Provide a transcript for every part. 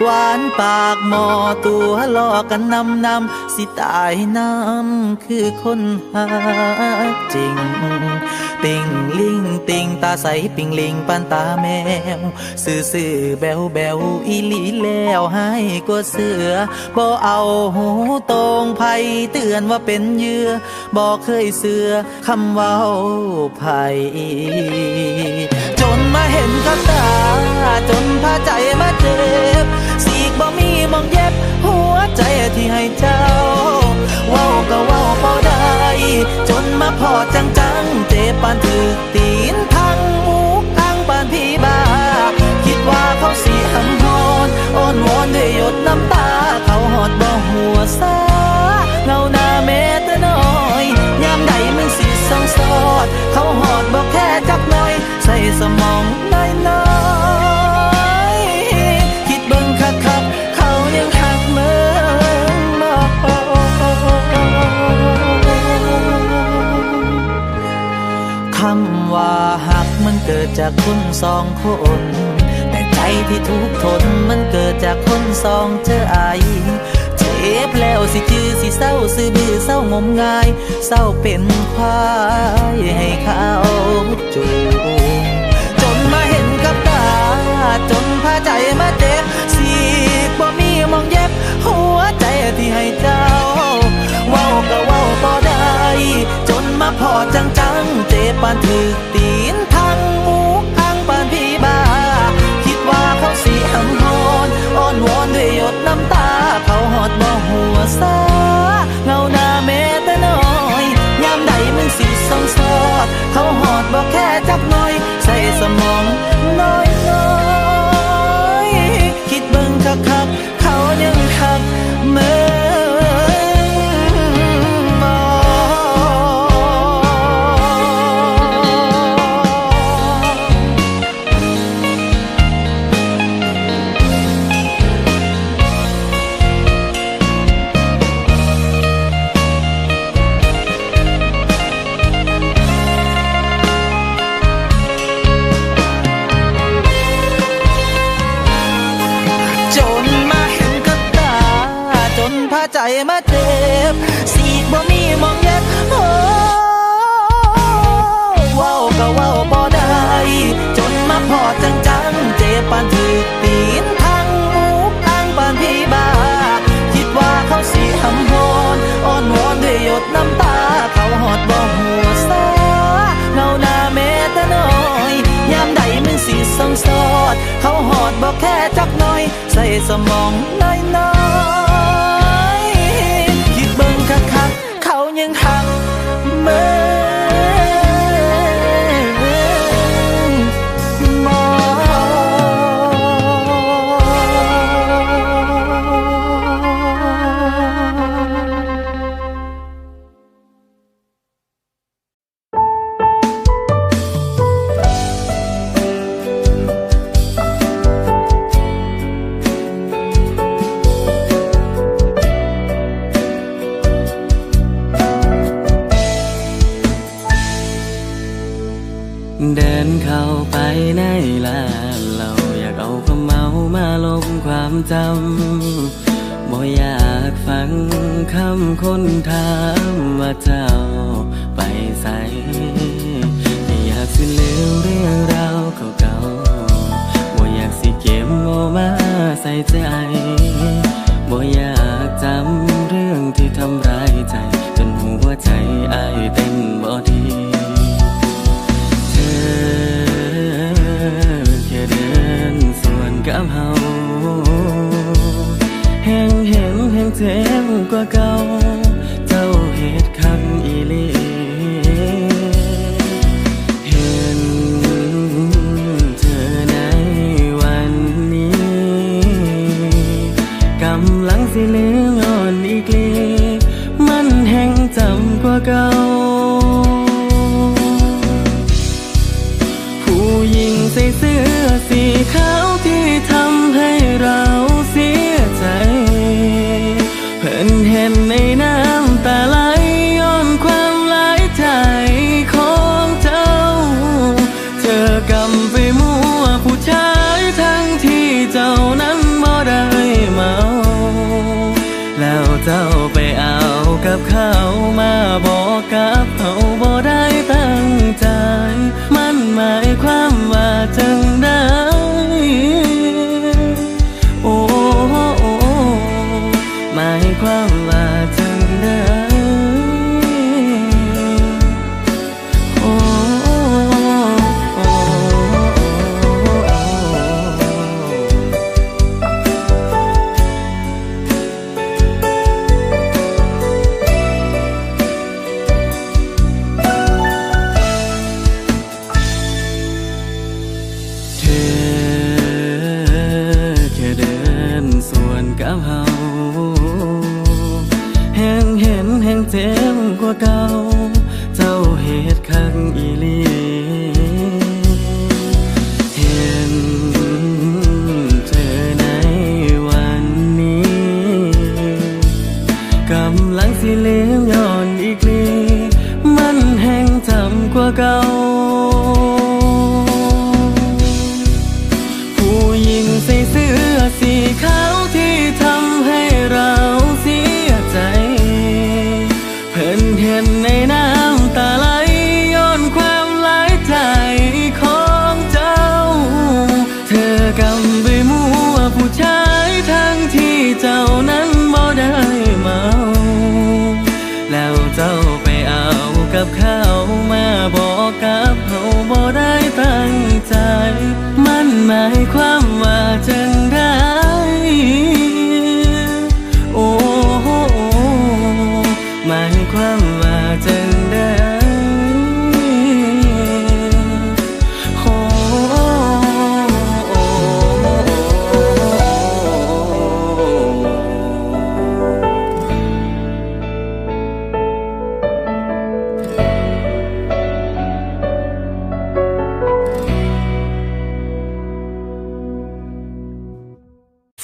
หวานปากหมอตัวหลอกกันนำนำสิตายน้ำคือคนหักจริง ติงลิงติงตาใสปิงลิงปันตาแมว ซื่อซื่อแบวแบวอีหลีแล้วให้กว่าเสือบ่เอาหูตรงไผเตือนว่าเป็นเยื่อบ่เคยเสือคำเว้าไผจ นมาเห็นกับตา จนพาใจมาเจ็บ สีกบ่มีมองเย็บ หัวใจที่ให้เจ้า เว้าก็เว้าพอได้ จนมาพอจังจังเจ็บปานถึกตี ดจากคนสองคน แต่ใจที่ทุกทนมันเกิดจากคนสองเจอไอเจ็บแล้วสิจือสิเศร้าซื้อบือเศร้างมงาย เศร้าเป็นควายให้เขาจูงจนมาเห็นกับตา จนพาใจมาเจ็บสีบ่มีมองเย็บ หัวใจที่ให้เจ้า เว้าก็เว้าบ่ได้ จนมาพอจังจังเจ็บปานถึกตี จ็บสีกบ่มีมองเย็บโอ้ว้าก็ว้าบ่ได้ จนมาพอจังจังเจ็บปานถึกตีนทั้งมุกทั้งปานพี่บาคิดว่าเขาสิหำฮอนอ้อนวอนด้วยหยดน้ำตา เขาหอดบ่หัวซาเงาหน้าเมตน้อยยามใดมึงสิส่องสอด เขาหอดบอกแค่จักหน่อย ใส่สมองน้อยน้อย นเข้าไปในร้านเราอยากเอาความเมามาลบความจำบ่อยากฟังคำคนถามว่าเจ้าไปใส่อยากสิลืมเรื่องราวเก่าๆบ่อยากสิเก็บเอมาใส่ใจบ่อยากจำเรื่องที่ทำร้ายใจ จนหัวใจอายเต้นบ่ดี ห็นแห่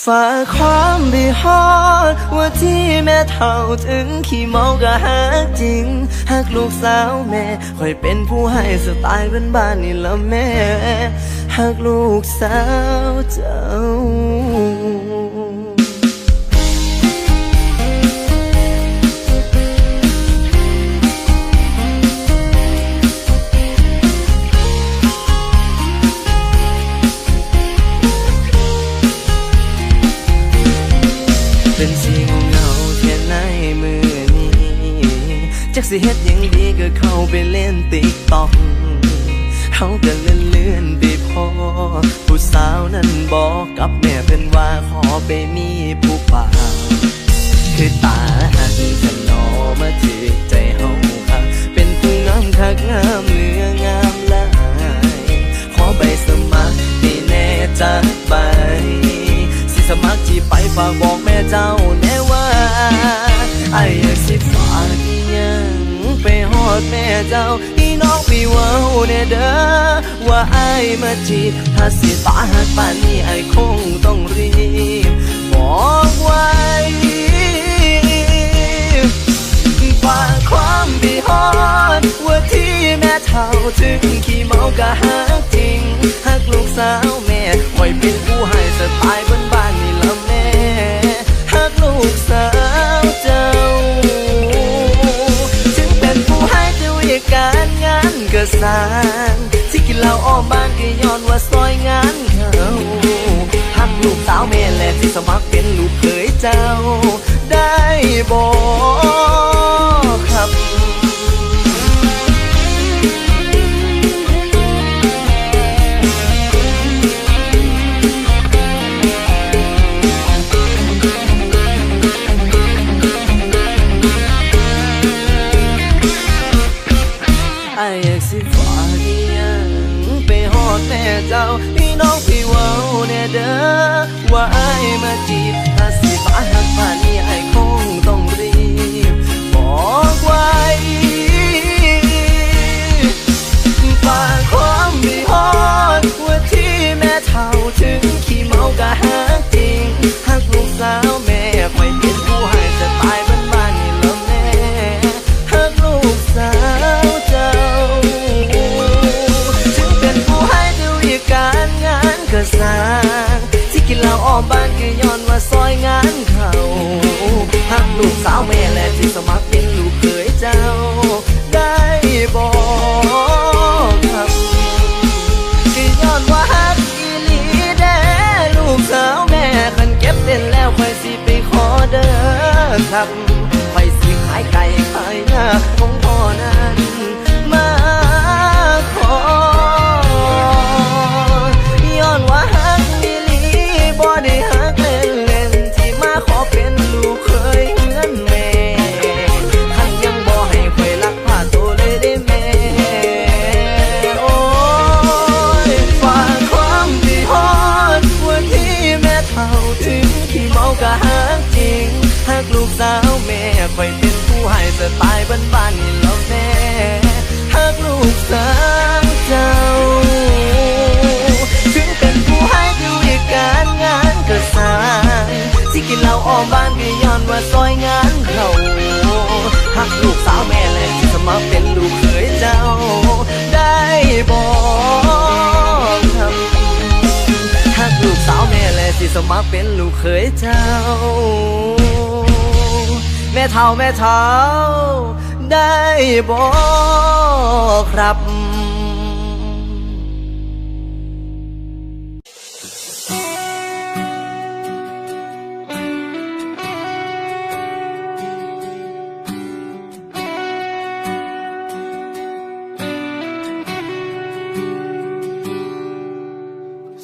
ฝากความไปฮอดว่าที่แม่เท่าถึงขี้เมาก็หักจริงหักลูกสาวแม่คอยเป็นผู้ให้สไตล์เป็นบ้านนี่ละแม่หักลูกสาวเจ้า สิเฮ็ดยังดีก็เข้าไปเล่นติ๊กต็อกเขาก็เลื่อนเลื่อนไปพอ ผู้สาวนั้นบอกกับแม่เป็นว่าขอไปมีผู้บ่าวคือตาหักสนอมาถึกใจเฮาค่ะเป็นผู้งามคักงามเหลืองามลายขอใบสมัครให้แน่จักใบสิสมัครที่ไปฝากบอกแม่เจ้าแน่ว่าไอ้อยากสิฝากอี ไปฮอดแม่เจ้าอีน้องพี่ว้าแน่เด้อว่าไอ้มาจีบถ้าสิตาหักป่านนี้ไอ้คงต้องรีบบอกไว้ฝากความดีฮอดว่าที่แม่เท่าถึงขี้เมาก็หักจริงหักลูกสาวแม่คอยเป็นผู้ให้สตาานก็สร้างที่กินเหล้าอ้อมบ้านก็ย้อนว่าซอยงานเขาหักลูกสาวแม่แหละที่สมัครเป็นลูกเคยเจ้า ได้บอกครับ อครับค่อยสิขายไก่ขายหน้าของพ่อนั้น สาวแม่คอยเป็นผู้ให้สไตล์บ้านๆนี่แล้วแน่ฮักลูกสาวเจ้า ถึงเป็นผู้ให้ด้วยการงานกระสานที่กินเหล้าอ้อมบ้านก็ย้อนว่าซอยงานเขาหักลูกสาวแม่และที่สมัครเป็นลูกเขยเจ้า ได้บอกครับหักลูกสาวแม่และที่สมัครเป็นลูกเขยเจ้า ม่เท่าแม่เท่าได้บอกครับ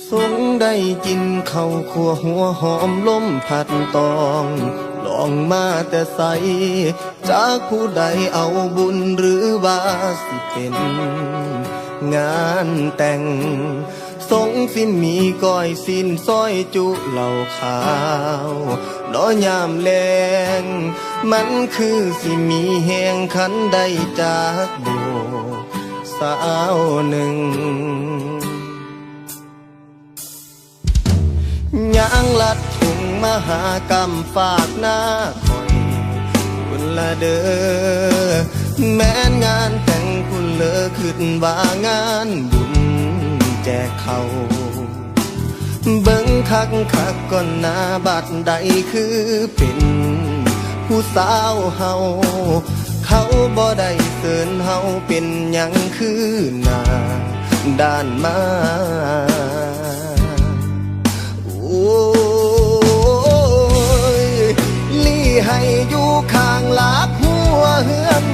สงได้กินข้าวขัวหัวหอมล้มผัดตอง องมาแต่ใส จากผู้ใดเอาบุญหรือว่าสิเป็น งานแต่ง สงสิมีก้อยสินซอยจุเหล่าขาวน้อยามแลงมันคือสิมีแหงขันได้จากโบสาวหนึ่งยางลัด มหากรรมฝากหน้าคอยคุณละเด้อแม้นงานแต่งคุณเลอขึ้นว่างานบุญแจกเขาเบิ่งคักคักก่อนหน้าบัดใดคือเป็นผู้สาวเฮาเขาบ่ได้เสินเฮาเป็นหยังคือหน้าด้านมา ให้อยู่ข้างหลักหัวเฮือน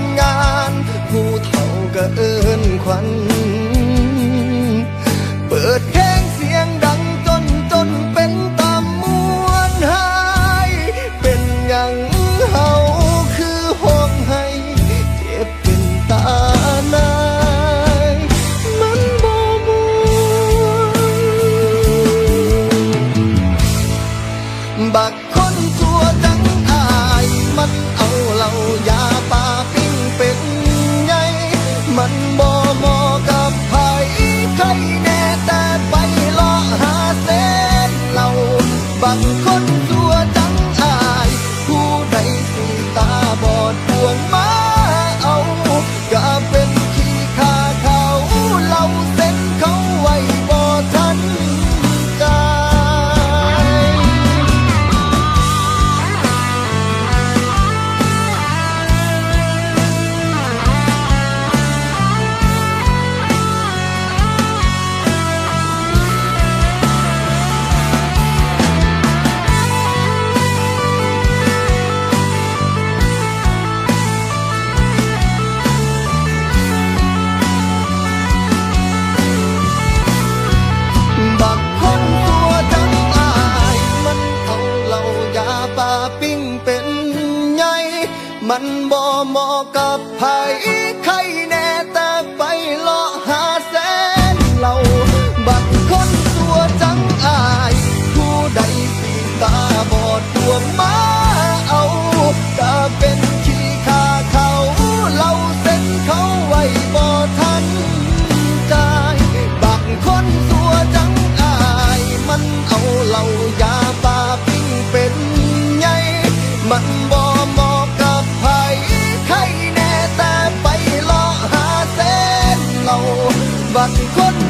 บักคน